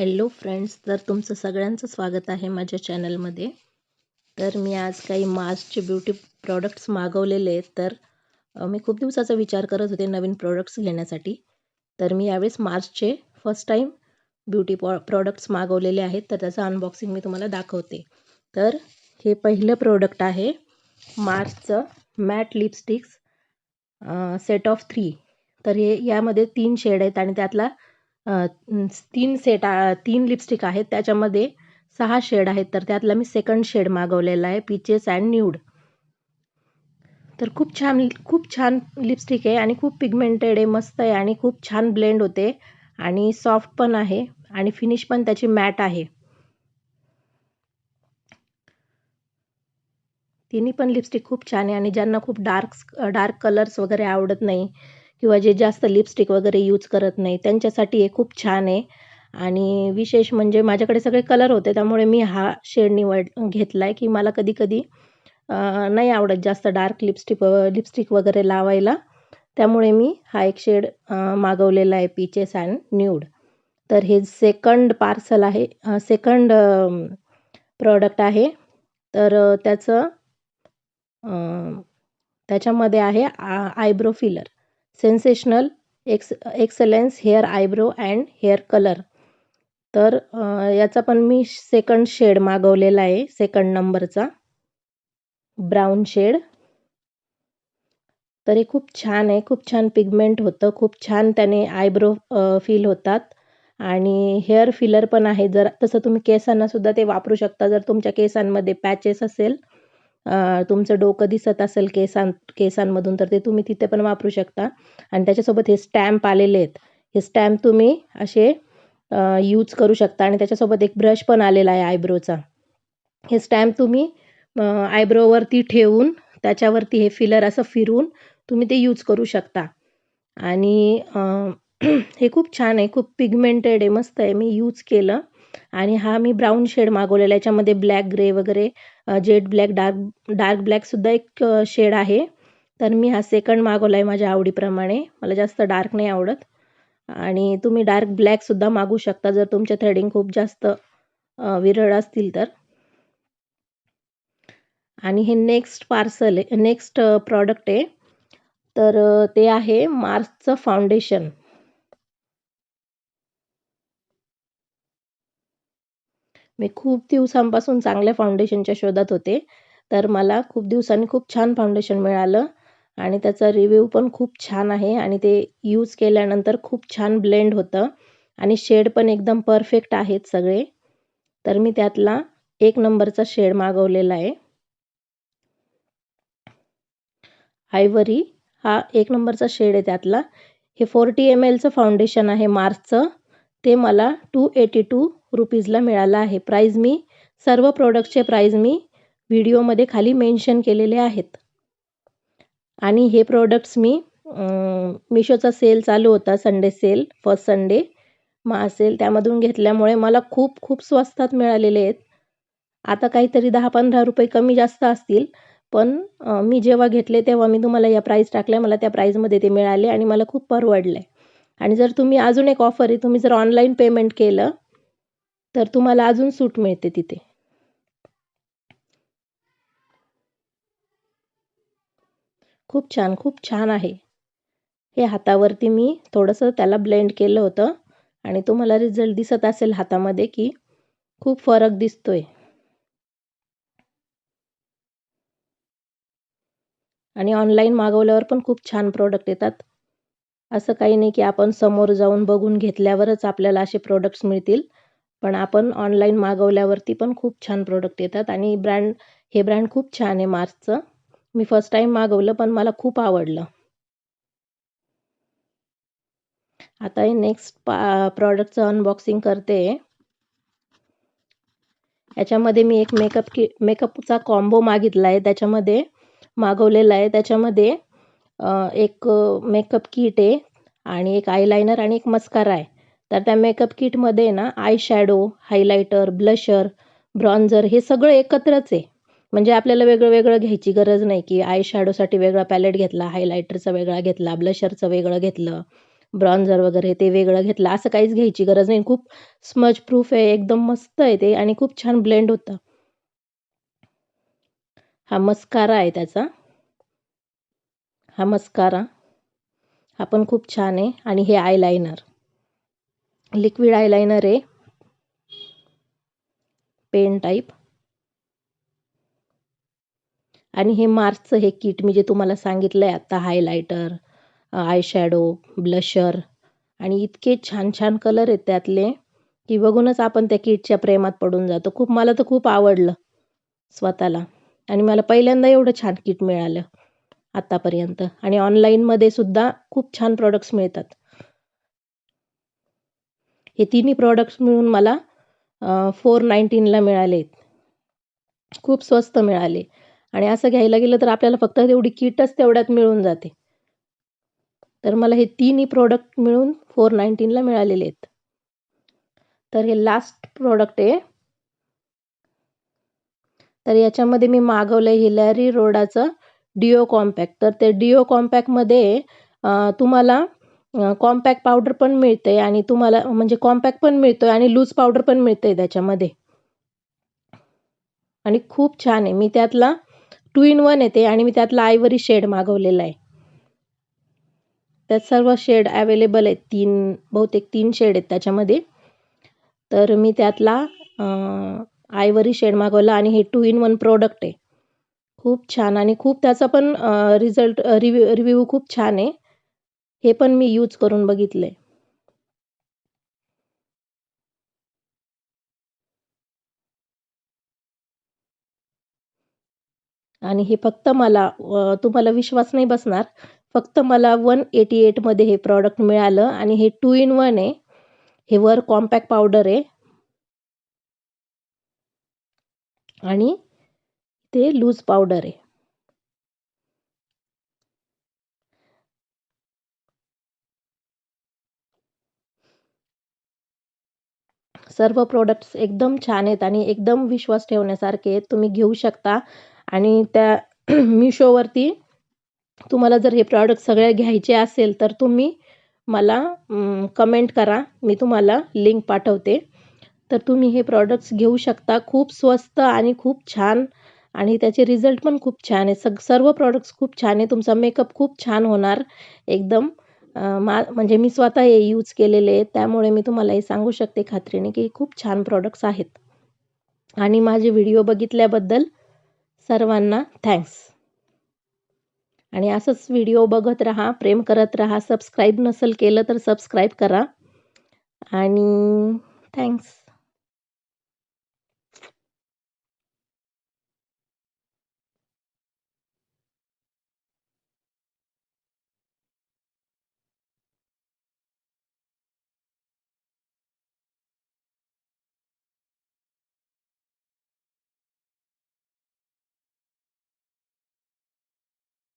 Hello friends तर तुमचं सगळ्यांचं स्वागत आहे माझ्या चॅनलमध्ये तर मी आज काही मास्कचे ब्युटी प्रॉडक्ट्स मागवलेले आहेत. तर मी खूप दिवसाचा विचार करत होते नवीन प्रॉडक्ट्स घेण्यासाठी. तर मी यावेळेस मार्चचे फर्स्ट टाईम ब्युटी पॉ प्रॉडक्ट्स मागवलेले आहेत. तर त्याचं अनबॉक्सिंग मी तुम्हाला दाखवते. तर हे पहिलं प्रोडक्ट आहे मार्चचं matte lipsticks set of three तर हे यामध्ये तीन शेड आहेत आणि त्यातला तीन सेट तीन लिपस्टिक आहेत. त्याच्यामध्ये सहा शेड आहेत. तर त्यातला मी सेकंड शेड मागवलेला आहे पीचेस अँड न्यूड तर खूप छान खूप छान लिपस्टिक आहे आणि खूप पिगमेंटेड आहे मस्त आहे आणि खूप छान ब्लेंड होते. आणि सॉफ्ट पण आहे आणि फिनिश पण त्याची मॅट आहे. तिन्ही पण लिपस्टिक खूप छान आहे आणि ज्यांना खूप डार्क डार्क कलर्स वगैरे आवडत नाही किंवा जे जास्त लिपस्टिक वगैरे यूज करत नाही त्यांच्यासाठी हे खूप छान आहे. आणि विशेष म्हणजे माझ्याकडे सगळे कलर होते त्यामुळे मी हा शेड निवड घेतला आहे की मला कधी कधी नाही आवडत जास्त डार्क लिपस्टिक लिपस्टिक वगैरे लावायला. त्यामुळे मी हा एक शेड मागवलेला आहे पीचेस अँड न्यूड तर हे सेकंड पार्सल आहे सेकंड प्रॉडक्ट आहे. तर त्याचं त्याच्यामध्ये आहे eyebrow filler sensational ex excellence hair eyebrow and hair colour. तर याचा पण मी सेकंड शेड मागवलेला आहे सेकंड नंबरचा. Brown shade. तर हे खूप छान आहे खूप छान पिगमेंट होतं खूप छान त्याने आयब्रो फील होतात. आणि हेअर फिलर पण आहे जर तसं तुम्ही केसांना सुद्धा ते वापरू शकता जर तुमच्या केसांमध्ये पॅचेस असेल तुमचं डोकं दिसत असेल केसां केसांमधून तर ते तुम्ही तिथे पण वापरू शकता. आणि त्याच्यासोबत हे स्टॅम्प आलेले आहेत. हे स्टॅम्प तुम्ही असे यूज करू शकता. आणि त्याच्यासोबत एक ब्रश पण आलेला आहे आयब्रोचा. हे स्टॅम्प तुम्ही आयब्रोवरती ठेवून त्याच्यावरती हे फिलर असं फिरून तुम्ही ते यूज करू शकता. आणि हे खूप छान आहे. खूप पिगमेंटेड आहे. मस्त आहे. मी यूज केलं. आणि हा मी ब्राऊन शेड मागवलेला आहे. याच्यामध्ये ब्लॅक ग्रे वगैरे जेड ब्लॅक डार्क डार्क ब्लॅकसुद्धा एक शेड आहे. तर मी हा सेकंड मागवला आहे माझ्या आवडीप्रमाणे. मला जास्त डार्क नाही आवडत. आणि तुम्ही डार्क ब्लॅकसुद्धा मागू शकता जर तुमच्या थ्रेडिंग खूप जास्त विरळ असतील तर. आणि हे नेक्स्ट पार्सल आहे नेक्स्ट प्रॉडक्ट आहे. तर ते आहे मार्सचं फाउंडेशन मी खूप दिवसांपासून चांगल्या फाउंडेशनच्या शोधात होते. तर मला खूप दिवसांनी खूप छान फाउंडेशन मिळालं आणि त्याचा रिव्ह्यू पण खूप छान आहे आणि ते यूज केल्यानंतर खूप छान ब्लेंड होतं आणि शेड पण एकदम परफेक्ट आहेत सगळे. तर मी त्यातला एक नंबरचा शेड मागवलेला आहे. आयवरी हा एक नंबरचा शेड आहे त्यातला. हे फोर्टी एम एलचं फाउंडेशन आहे मार्सचं ते मला टू एटी टू रुपीजला मिळाला आहे. प्राईज मी सर्व प्रोडक्टचे प्राईज मी व्हिडिओमध्ये खाली मेन्शन केलेले आहेत. आणि हे प्रोडक्ट्स मी मिशोचा सेल चालू होता संडे सेल फर्स्ट संडे महासेल त्यामधून घेतल्यामुळे मला खूप खूप स्वस्तात मिळालेले आहेत. आता काहीतरी दहा पंधरा रुपये कमी जास्त असतील पण मी जेव्हा घेतले तेव्हा मी तुम्हाला या प्राईस टाकल्या मला त्या प्राईजमध्ये ते मिळाले आणि मला खूप परवडले. आणि जर तुम्ही अजून एक ऑफर आहे तुम्ही जर ऑनलाईन पेमेंट केलं तर तुम्हाला अजून सूट मिळते तिथे. खूप छान खूप छान आहे. हे हातावरती मी थोडंसं त्याला ब्लेंड केलं होतं आणि तुम्हाला रिझल्ट दिसत असेल हातामध्ये की खूप फरक दिसतोय. आणि ऑनलाईन मागवल्यावर पण खूप छान प्रोडक्ट येतात. असं काही नाही की आपण समोर जाऊन बघून घेतल्यावरच आपल्याला असे प्रोडक्ट्स मिळतील. पण आपण ऑनलाईन मागवल्यावरती पण खूप छान प्रोडक्ट येतात आणि ब्रँड हे ब्रँड खूप छान आहे मार्सचं मी फर्स्ट टाईम मागवलं पण मला खूप आवडलं. आता हे नेक्स्ट पा प्रॉडक्टचं अनबॉक्सिंग करते. याच्यामध्ये मी एक मेकअप कि मेकअपचा कॉम्बो मागितला आहे त्याच्यामध्ये मागवलेला आहे. त्याच्यामध्ये एक मेकअप किट आहे आणि एक आयलायनर आणि एक मस्कारा आहे. तर त्या मेकअप किटमध्ये ना eye shadow highlighter blusher bronzer हे सगळं एकत्रच आहे. म्हणजे आपल्याला वेगळं वेगळं घ्यायची गरज नाही की आय शॅडोसाठी वेगळा पॅलेट घेतला हायलायटरचा वेगळा घेतला ब्लशरचं वेगळं घेतलं ब्रॉन्झर वगैरे ते वेगळं घेतलं असं काहीच घ्यायची गरज नाही. खूप स्मज प्रूफ आहे एकदम मस्त आहे ते आणि खूप छान ब्लेंड होतं. हा मस्कारा आहे त्याचा. हा मस्कारा हा पण खूप छान आहे आणि हे आयलायनर लिक्विड आयलायनर आहे. पेन टाईप आणि हे मार्चचं हे किट मी जे तुम्हाला सांगितलं आहे आत्ता हायलायटर आय शॅडो ब्लशर आणि इतके छान छान कलर आहेत त्यातले की बघूनच आपण त्या किटच्या प्रेमात पडून जातो. खूप मला तर खूप आवडलं स्वतःला. आणि मला पहिल्यांदा एवढं छान किट मिळालं आत्तापर्यंत आणि ऑनलाईनमध्ये सुद्धा खूप छान प्रॉडक्ट्स मिळतात. हे तिन्ही प्रॉडक्ट्स मिळून मला फोर नाईन्टीनला मिळाले खूप स्वस्त मिळाले. आणि असं घ्यायला गेलं तर आपल्याला फक्त तेवढी किटच तेवढ्यात मिळून जाते. तर मला हे तिन्ही प्रोडक्ट मिळून फोर नाईन्टीनला मिळालेले आहेत. तर हे लास्ट प्रोडक्ट आहे. तर याच्यामध्ये मी मागवलं हिलॅरी रोडाचं डिओ कॉम्पॅक्ट तर ते डिओ कॉम्पॅक्टमध्ये तुम्हाला कॉम्पॅक्ट पावडर पण मिळते आणि तुम्हाला म्हणजे कॉम्पॅक्ट पण मिळतो आणि लूज पावडर पण मिळते त्याच्यामध्ये. आणि खूप छान आहे. मी त्यातला टू इन वन येते आणि मी त्यातला आयवरी शेड मागवलेला आहे. त्यात सर्व शेड अवेलेबल आहेत. तीन बहुतेक तीन शेड आहेत त्याच्यामध्ये. तर मी त्यातला आयवरी शेड मागवला आणि हे टू इन वन प्रोडक्ट आहे. खूप छान आणि खूप त्याचा पण रिझल्ट रिव्ह्यू रिव्ह्यू खूप छान आहे. हे पण मी यूज करून बघितलं आहे आणि हे फक्त मला तुम्हाला विश्वास नाही बसणार फक्त मला वन एटी एटमध्ये हे प्रॉडक्ट मिळालं आणि हे टू इन वन आहे. हे वर कॉम्पॅक्ट पावडर आहे. आणि ते लूज पावडर आहे. सर्व प्रोडक्ट्स एकदम छान आहेत आणि एकदम विश्वास ठेवण्यासारखे आहेत. तुम्ही घेऊ शकता. आणि त्या मिशोवरती तुम्हाला जर हे प्रॉडक्ट सगळे घ्यायचे असेल तर तुम्ही मला कमेंट करा. मी तुम्हाला लिंक पाठवते. तर तुम्ही हे प्रॉडक्ट्स घेऊ शकता. खूप स्वस्त आणि खूप छान. आणि त्याचे रिझल्ट पण खूप छान आहे सग सर्व प्रॉडक्ट्स खूप छान आहे तुमचा मेकअप खूप छान होणार. एकदम. मा म्हणजे मी स्वतः हे यूज केलेले आहे त्यामुळे मी तुम्हाला हे सांगू शकते खात्रीने की खूप छान प्रॉडक्ट्स आहेत. आणि माझे व्हिडिओ बघितल्याबद्दल सर्वांना थँक्स आणि असंच व्हिडिओ बघत राहा प्रेम करत राहा सबस्क्राईब नसेल केलं तर सबस्क्राईब करा. आणि थँक्स